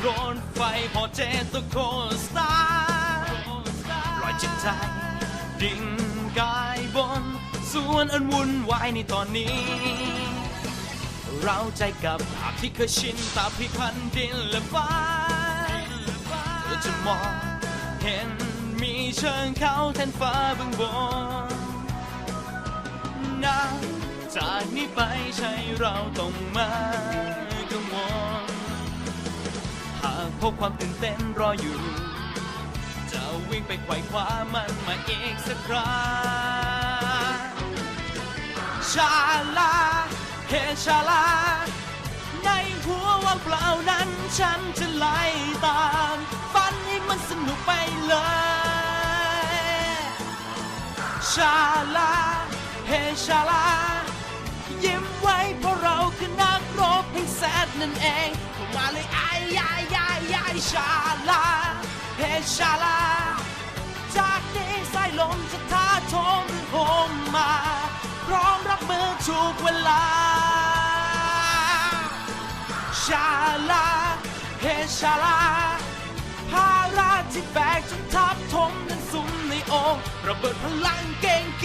โครนไฟพอเจตโคสตาร์รอยจิตใจ ดิ่งกายบน ส่วนอันวุ่นวายในตอนนี้ เราใจกับภาพที่เคยชินตาพิพันดินและฟ้าเธอจะมองเห็นมีเชิงเขาแทนฟ้าบื้องบนนะจากนี้ไปใช่เราต้องมา พบความตื่นเต้นรออยู่ จะวิ่งไปไขว่คว้ามันมาอีกสักครั้งชาลาเฮชาลา ในหัวว่างเปล่านั้นฉันจะไล่ตามฝันให้มันสนุกไปเลย ชาลาเฮชาลา ดนั่นเองเข้ามาเลยไอ้ยายยายยายชาลาเฮชาลา จากนี้สายลมจะท้าโถมหรือโหมมา พร้อมรับมือทุกเวลา ชาลาเฮชาลาภาระที่แบกจนทับถมนั้นสุมในอกระเบิดพลังเก่งก